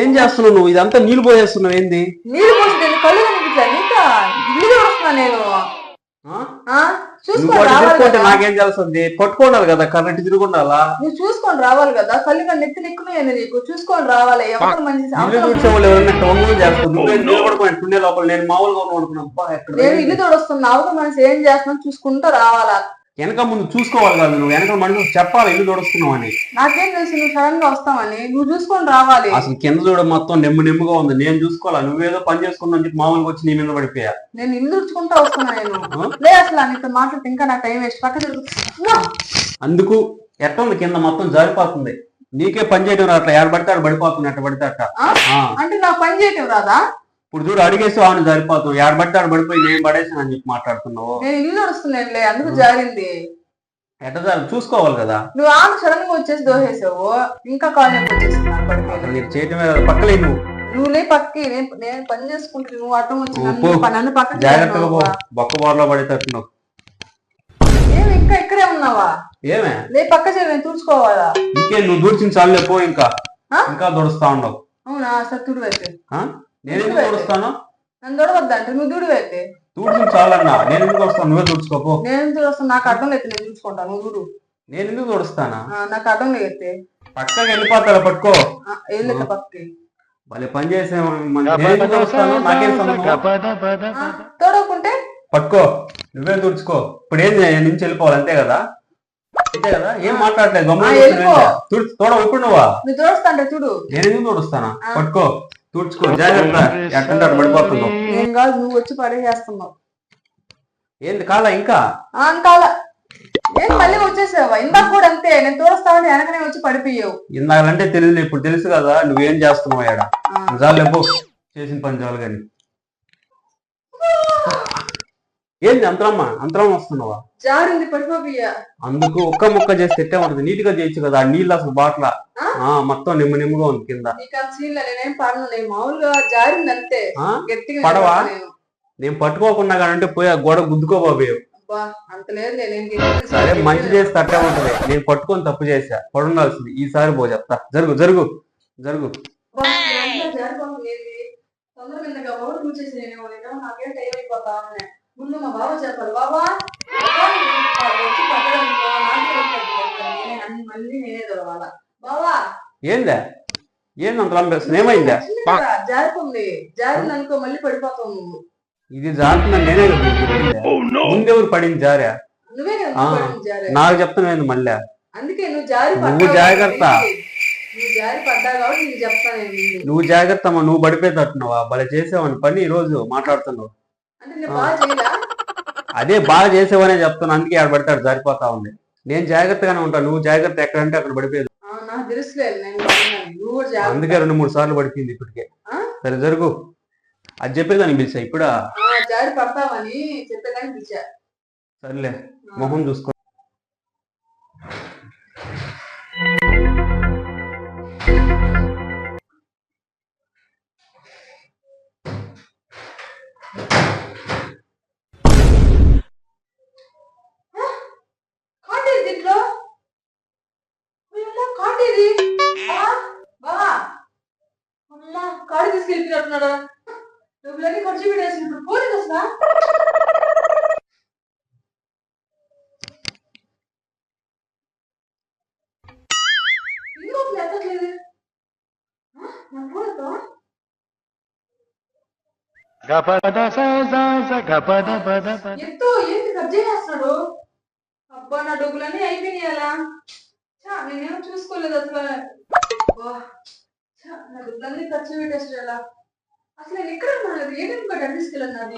ఏం చేస్తున్నావు నువ్వు? ఇదంతా నీళ్ళు పోసేస్తున్నావు ఏంది? నీళ్ళు పోసి కళ్ళు కనిపించా నీళ్ళు వస్తున్నా నేను. నాకేం తెలుస్తుంది పట్టుకోండాలి కదా కరెంట్ తిరుగుండాలా నువ్వు చూసుకొని రావాలి కదా. కళ్ళు కన్నా నెత్తి నెక్కున్నాయండి నీకు? చూసుకొని రావాలి. ఎవరు మంచి ఇల్లు అవసరం చూసే వాళ్ళు ఎవరైనా టొంగు చేస్తారు. నువ్వే నిలబడుకుని టుండే లోపల. నేను మామూలుగా నేను ఇల్లు తోడొస్తున్నా. అవతల మనిషి ఏం చేస్తున్నా చూసుకుంటూ రావాలా. వెనక ముందు చూసుకోవాలి కాదు నువ్వు వెనక మనుషులు చెప్పాలి ఇల్లు తోడుస్తున్నావు అని. నాకేం తెలుసు నువ్వు సడన్గా వస్తావని. నువ్వు చూసుకొని రావాలి. అసలు కింద చూడ మొత్తం నెమ్ము నెమ్ముగా ఉంది. నేను చూసుకోవాలా? నువ్వేదో పని చేసుకున్నావు అని చెప్పి మామూలుగా వచ్చి నీ మీద పడిపోయా? నేను ఇల్లు తుడుచుకుంటా వస్తున్నా నేను? లే అసలు నీతో మాట్లాడితే ఇంకా నాకు టైం వేస్ట్. పక్క అందుకు ఎట్ట ఉంది కింద మొత్తం జారిపోతుంది. నీకే పని చేయడం అట్లా ఎక్కడ పడితే ఆడ పడిపోతుంది పడితే అట్ట. అంటే నాకు పని చేయటం రాదా? ఇప్పుడు చూడు అడిగేసి ఆమె జారిపోతావు ఎక్కడ పడితే ఆడ పడిపోయి నేను పడేసాను అని చెప్పి మాట్లాడుతున్నావు. నేను ఇల్లు నడుస్తున్నానులే అందుకు జారింది. ఎట్ట జారి చూసుకోవాలి కదా. నువ్వు ఆమె సడన్గా వచ్చేసి దోహేసావు. ఇంకా కాల్ నొప్పి వచ్చేసింది నాకు పడిపోయి అసలు నీకు చేయటమే కదా పక్కలే నువ్వు నువ్వు లే పక్కి నేను నేను పని చేసుకుంటే నువ్వు అర్థం వచ్చి నన్ను పక్కకి జాగ్రత్తగా పో? బొక్క బోర్లో పడేటట్టున్నావు ఏమి ఇంకా ఇక్కడే ఉన్నావా? ఏమే? లే పక్క నేను చూసుకోవాలా ఇంకే నువ్వు దూడ్చిన చాలులే పో ఇంకా? ఇంకా దొడుస్తా ఉండవు అవునా సత్తుడు అయితే. ఆ? నేను ఎందుకు దొడుస్తాను నన్ను దొడవద్దంటే నువ్వు దూడు అయితే చాలన్నా నేను ఎందుకు వస్తాను? నువ్వే తుడుచుకోపో నేను చూస్తాను నాకు అర్థం లేదు నేను చూసుకుంటాను నువ్వు దూడు. నేను ఎందుకు దొడుస్తానా? ఆ, నాకు అర్థం లేదు పక్కకి వెళ్ళిపోతా పట్టుకో. ఏం లేదు పక్కకి. భలే పని చేసే నేను ఎందుకు దొడుస్తాను నాకేం సంబంధం? ఆ, తోడకుంటే? పట్టుకో. నువ్వే తుడుచుకో ఇప్పుడు ఏం చేయాలి? నేను నుంచి వెళ్ళిపోవాలి అంతే కదా? అంతే కదా? ఏం మాట్లాడలేదు? ఆ, వెళ్ళిపో. తోడవు ఇప్పుడు నువ్వా? చూడు నేను ఎందుకు తుడుస్తానా పట్టుకో. తుడుచుకో జాగ్రత్త. ఎట్టుంటారు పడిపోతుందో నేను కాదు నువ్వు వచ్చి పడేసేస్తున్నావు. ఏంది కాలా ఇంకా? అంతాల ఏం మళ్ళీ వచ్చేసావా? ఇందాక కూడా అంతే నేను వెనకనే వచ్చి పడిపోయావు. ఇందాకంటే తెలియదు ఇప్పుడు తెలుసు కదా నువ్వేం చేస్తున్నావు చాలు పో చేసిన పని చాలు కానీ. ఏంది అంతరమ్మా అంతరం వస్తున్నావా? జారింది పడిపోయా అందుకు ఒక్క ముక్క చేసి తిట్టే ఉంటుంది. నీట్గా చేయొచ్చు కదా నీళ్ళు అసలు బాట్ల. మొత్తం నిమ్ము నిమ్ముగా ఉంది కింద. పడవా? నేను. పట్టుకోకుండా అంటే పోయి ఆ గోడ గట్టిగా సరే మంచి చేసి తట్టే ఉంటది. నేను పట్టుకొని తప్పు చేసా పడుండాల్సింది. ఈసారి పో చెప్తా. జరుగు జరుగు జరుగు. ముందు మా బావ చెప్పాలి బాబా వచ్చి మళ్ళీ నేనే బావా ఏందా? ఏంది అంత లంబేస్తుంది ఏమైందా? జారిపోంది జారింది అనుకో మళ్ళీ పడిపోతావు నువ్వు. ఇది జారుతుందని నేనే చెప్పింది. ముందెవరు పడింది జారా. నువ్వే. నాకు చెప్తాను మళ్ళా? అందుకే నువ్వు జారి నువ్వు జాగ్రత్త. నువ్వు జాగ్రత్త అమ్మా నువ్వు పడిపోయేటట్టున్నావా? భలే చేసావని పని ఈ రోజు మాట్లాడుతున్నావు. అదే బాగా చేసావనే చెప్తాను అందుకే ఆడ పడితే ఆడ జారిపోతా ఉంది. నేను జాగ్రత్తగానే ఉంటాను నువ్వు జాగ్రత్త ఎక్కడంటే అక్కడ పడిపోయేది. నాకు తెలుసులేదు నేను బాగున్నాను. నువ్వు కూడా జాగ్రత్త. అందుకే రెండు మూడు సార్లు పడిపోయింది ఇప్పటికే? సరే జరుగు. అది చెప్పేదాన్ని పిలిచా ఇప్పుడు? జారి పడతావని చెప్పేదానికి పిలిచా. సర్లే మొహం చూసుకో. తీసుకెళ్ళిపోతున్నాడు డబ్బులన్నీ ఖర్చు పెట్టేసి ఇప్పుడు పోలేదు అసలు ఎందుకు అసలు ఎత్తట్లేదు ఆ, నా పోలేదా ఎంతో ఏంటి కట్ చేసేస్తున్నాడు అబ్బా నా డబ్బులన్నీ అయిపోయినాయి అలా. నేనేం చూసుకోలేదు అసలు. నా డబ్బులన్నీ ఖర్చు పెట్టేస్తాడు అలా. అసలు నేను ఎక్కడ ఉన్నాను? ఏటీఎం కార్డు అడ్రస్ నాది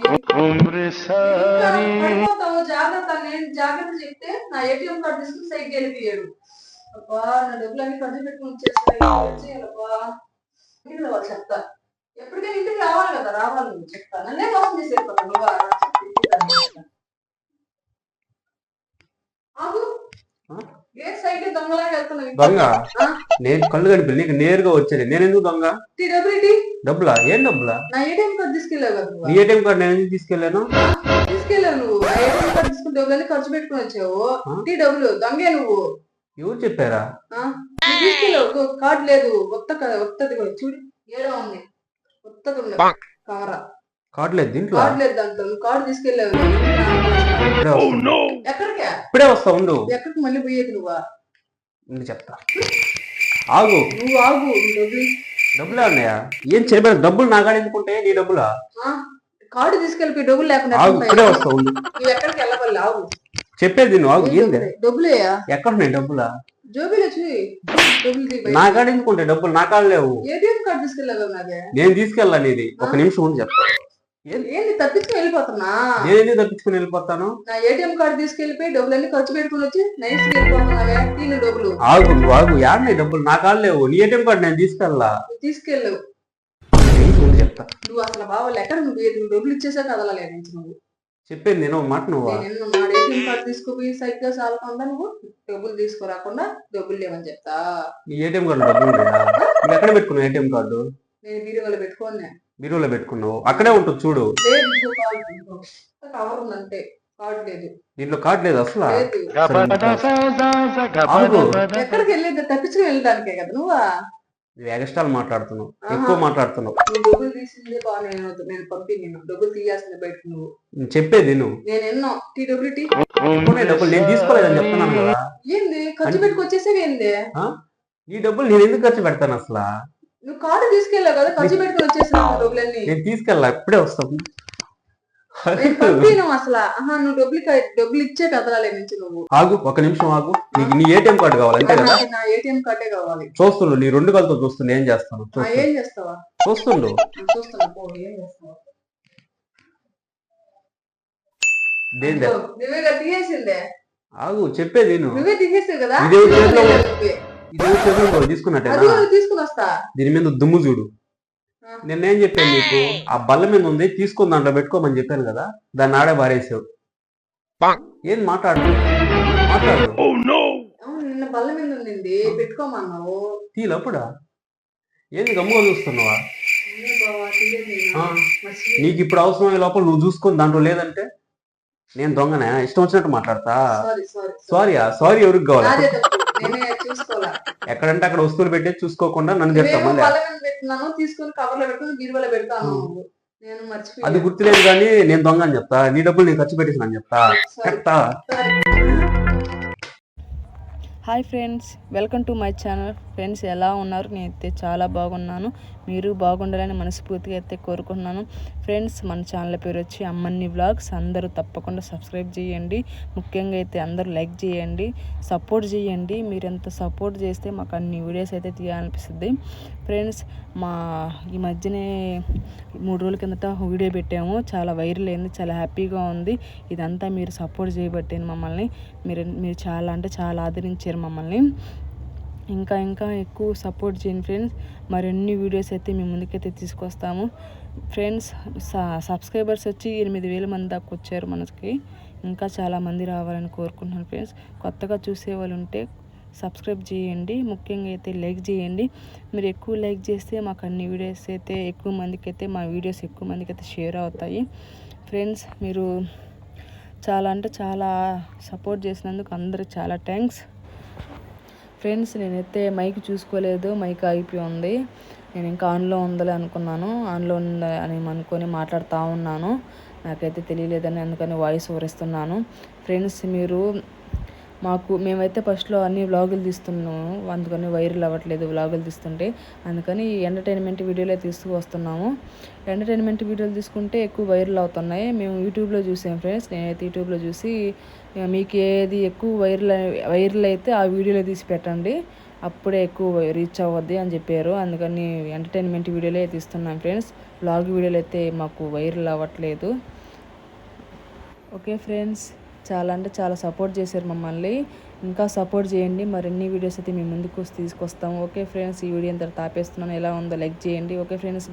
పడిపోతావు జాగ్రత్త. నేను జాగ్రత్త చెప్తే నా ఏటీఎం కార్డు తీసుకుని సైకి వెళ్ళిపోయాడు. అబ్బా నా డబ్బులన్నీ ఖర్చు పెట్టుకుని వచ్చేస్తాయి అబ్బా ఇంటికి రావాలి చెప్తా. ఎప్పటికైనా ఇంటికి రావాలి కదా రావాలి నువ్వు చెప్తా. నన్నే మోసం చేసి వెళ్ళిపోతాను నువ్వు. ఆగు. ఏ సైకిల్ దొంగలాగా వెళ్తున్నావు? దొంగ? నేను కళ్ళు కనిపి నీకు నేరుగా వచ్చేది. నేను ఎందుకు దొంగ? టీ డబ్బులు? ఏం డబ్బులా? నా ఏటీఎం కార్డు తీసుకెళ్ళావు కదా. నీ ఏటీఎం కార్డు నేను ఎందుకు తీసుకెళ్ళాను? తీసుకెళ్ళావు నువ్వు. నా ఏటీఎం కార్డు తీసుకుని డబ్బులన్నీ ఖర్చు పెట్టుకుని వచ్చావు? టీ డబ్బులు దొంగే నువ్వు. ఎవరు చెప్పారా? తీసుకెళ్ళావు. కార్డు లేదు. కొత్త క- కొత్తది కూడా. చూడు ఏడో ఉంది. కొత్తది కవర కార్డు లేదు దీంట్లో కార్డు లేదు కార్డు తీసుకెళ్ళావు ఇప్పుడే వస్తా. ఎక్కడికే? ఇప్పుడే వస్తా ఉండు. ఎక్కడికి మళ్ళీ పోయేది నువ్వా? ఉండు చెప్తా. ఆగు. నువ్వు ఆగు నీ డబ్బులు. డబ్బులే ఉన్నాయా ఏం చేయబడి డబ్బులు నాగాడు ఎందుకుంటే నీ డబ్బులా? ఆ? కార్డు తీసుకెళ్ళిపోయి డబ్బులు లేకుండా ఆగు ఎక్కడ ఇప్పుడే ఉంటాయి? వస్తా ఉండు. నువ్వు ఎక్కడికి వెళ్ళవాలి ఆగు. చెప్పేది నువ్వు ఆగు ఏంది? డబ్బులే? డబ్బులేయా? ఎక్కడ ఉన్నాయి డబ్బులా? జోబీలో చూయి డబ్బులు ఎందుకుంటే నా కాడ లేవు. ఏటీఎం కార్డు తీసుకెళ్ళావు నాదే నేను తీసుకెళ్ళాను ఇది. ఒక నిమిషం ఉండి చెప్తా. ఏంది తప్పించుకుని వెళ్ళిపోతున్నా? తప్పించుకుని వెళ్ళిపోతాను? నా ఏటీఎం కార్డు డబ్బులన్నీ ఖర్చు పెట్టుకుని వచ్చి వెళ్ళిపోతున్నావే తీను డబ్బులు. ఆగు నువ్వు ఆగు. యాడ్ డబ్బులు? నా కాడ లేవు. నీ ఏటీఎం కార్డు నేను తీసుకెళ్ళా. తీసుకెళ్ళవు చెప్తా? నువ్వు అసలు బావాలి. ఎక్కడ నువ్వు డబ్బులు ఇచ్చేసాక కదలలేదు నుంచి నువ్వు. చెప్పేది నేను మాట నువ్వు? నేను నిన్ను నా ఏటీఎం కార్డు తీసుకుపోయి సైకిల్ సాలకుండా నువ్వు డబ్బులు తీసుకురాకుండా డబ్బులు లేవని చెప్తా. నీ ఏటీఎం కార్డు డబ్బులు ఎక్కడ పెట్టుకున్నావు ఏటీఎం కార్డు నేను బీరువాలో పెట్టుకోను బీరువులో పెట్టుకున్నావు. అక్కడే ఉంటుంది చూడు. దీంట్లో కార్డు లేదు అసలు? ఎక్కడికి వెళ్ళేది? తప్పించుకుని వెళ్ళడానికే కదా నువ్వా? ఎగస్ట్రాలు మాట్లాడుతున్నావు. ఎక్కువ మాట్లాడుతున్నావు. డబ్బులు తీసిందే బాగా నేను నేను పంపి డబ్బులు తీయాల్సిందే బయటకు నువ్వు. చెప్పేది నువ్వు నేను ఎన్నో. టీ డబ్బులు టీ? డబ్బులు నేను తీసుకోలేదని చెప్తున్నాను కదా. ఏంది? ఖర్చు పెట్టుకొచ్చేసేవి ఏంది ఈ డబ్బులు నేను ఎందుకు ఖర్చు పెడతాను అసలు? నువ్వు కార్డు తీసుకెళ్ళావు కదా ఖర్చు పెట్టుకుని వచ్చేసావు డబ్బులన్నీ. నేను తీసుకెళ్ళా ఇప్పుడే వస్తాను. నేను పంపిను అసలు. ఆహా నువ్వు డబ్బులు డబ్బులు ఇచ్చే కదలాలే నుంచి నువ్వు. ఆగు ఒక నిమిషం ఆగు. నీకు నీ ఏటీఎం కార్డు కావాలి అంతే కదా? నా ఏటీఎం కార్డే కావాలి. చూస్తుండు నీ రెండు కలతో చూస్తుండు ఏం చేస్తాను. ఏం చేస్తావా? చూస్తుండు. నేను చూస్తున్నా పో ఏం చేస్తావా? నువ్వే తీసేసిందే. ఆగు చెప్పేది నువ్వే తీసేసావు కదా? తీసుకుని వస్తా? దీని మీద దుమ్ము చూడు. నిన్నేం చెప్పాను నీకు? ఆ బల్ల మీద ఉంది తీసుకుని దాంట్లో పెట్టుకోమని చెప్పాను కదా దాన్ని ఆడే బారేసావు ఏం మాట్లాడు మాట్లాడు అవును నిన్న బల్ల మీద ఉండింది పెట్టుకోమన్నావు. తీలప్పుడా ఏంది గమ్ముగా చూస్తున్నావా? నీకు ఇప్పుడు అవసరమైన లోపల నువ్వు చూసుకొని దాంట్లో లేదంటే నేను దొంగనే? ఇష్టం వచ్చినట్టు మాట్లాడతా? సారీ సారీ సారీయా సారీ ఎవరికి కావాలి? ఎక్కడంటే అక్కడ వస్తువులు పెట్టి చూసుకోకుండా నన్ను చెప్తా నువ్వేమో మళ్ళీ. బల్ల మీద పెట్టినాను తీసుకొని కవర్లో పెట్టుకుని బీరువాలో పెడతాను. అది గుర్తులేదు కానీ నేను దొంగ అని చెప్తా. నీ డబ్బులు నేను ఖర్చు పెట్టేసి చెప్తా. చెప్తా. Hi friends welcome to my channel. Friends ఎలా ఉన్నారు? నేనైతే చాలా బాగున్నాను. మీరు బాగుండాలని మనస్ఫూర్తిగా అయితే కోరుకుంటున్నాను. ఫ్రెండ్స్ మన ఛానల్ పేరు వచ్చి అమ్మన్ని వ్లాగ్స్. అందరూ తప్పకుండా సబ్స్క్రైబ్ చేయండి. ముఖ్యంగా అయితే అందరూ లైక్ చేయండి సపోర్ట్ చేయండి. మీరు ఎంత సపోర్ట్ చేస్తే మాకు అన్ని వీడియోస్ అయితే తీయాలనిపిస్తుంది. ఫ్రెండ్స్ మా ఈ మధ్యనే మూడు రోజుల కిందట వీడియో పెట్టాము. చాలా వైరల్ అయింది చాలా హ్యాపీగా ఉంది. ఇదంతా మీరు సపోర్ట్ చేయబట్టాను మమ్మల్ని. మీరు మీరు చాలా అంటే చాలా ఆదరించారు. మమ్మల్ని. ఇంకా ఇంకా ఎక్కువ సపోర్ట్ చేయండి ఫ్రెండ్స్. మరిన్ని వీడియోస్ అయితే మేము ముందుకైతే తీసుకొస్తాము. ఫ్రెండ్స్ సబ్స్క్రైబర్స్ వచ్చి ఎనిమిది వేల మంది దాకా వచ్చారు మనకి. ఇంకా చాలామంది రావాలని కోరుకుంటున్నాను ఫ్రెండ్స్. కొత్తగా చూసే వాళ్ళు ఉంటే సబ్స్క్రైబ్ చేయండి. ముఖ్యంగా అయితే లైక్ చేయండి. మీరు ఎక్కువ లైక్ చేస్తే మాకు అన్ని వీడియోస్ అయితే ఎక్కువ మందికి అయితే మా వీడియోస్ ఎక్కువ మందికి అయితే షేర్ అవుతాయి. ఫ్రెండ్స్ మీరు చాలా అంటే చాలా సపోర్ట్ చేసినందుకు అందరికి చాలా థ్యాంక్స్. ఫ్రెండ్స్ నేనైతే మైక్ చూసుకోలేదు మైక్ ఆగిపోయి ఉంది. నేను ఇంకా ఆన్లో ఉందలే అనుకున్నాను. ఆన్లో ఉందా అని అనుకొని మాట్లాడుతూ ఉన్నాను. నాకైతే తెలియలేదని అందుకని వాయిస్ వరిస్తున్నాను ఫ్రెండ్స్ మీరు మాకు మేమైతే ఫస్ట్లో అన్ని వ్లాగులు తీస్తున్నాము. అందుకని వైరల్ అవ్వట్లేదు వ్లాగులు తీస్తుంటే. అందుకని ఎంటర్టైన్మెంట్ వీడియోలే తీసుకు వస్తున్నాము. ఎంటర్టైన్మెంట్ వీడియోలు తీసుకుంటే ఎక్కువ వైరల్ అవుతున్నాయి. మేము యూట్యూబ్లో చూసాం ఫ్రెండ్స్. నేనైతే యూట్యూబ్లో చూసి మీకు ఏది ఎక్కువ వైరల్ వైరల్ అయితే ఆ వీడియోలో తీసి పెట్టండి. అప్పుడే ఎక్కువ రీచ్ అవ్వద్ది అని చెప్పారు. అందుకని ఎంటర్టైన్మెంట్ వీడియోలే తీస్తున్నాం ఫ్రెండ్స్. వ్లాగ్ వీడియోలు అయితే మాకు వైరల్ అవ్వట్లేదు. Okay friends. చాలా అంటే చాలా సపోర్ట్ చేశారు మమ్మల్ని. ఇంకా సపోర్ట్ చేయండి. మరిన్ని వీడియోస్ అయితే మేము ముందుకు తీసుకొస్తాము ఓకే ఫ్రెండ్స్ ఈ వీడియో అంతా తాపేస్తున్నాను ఎలా ఉందో లైక్ చేయండి. Okay friends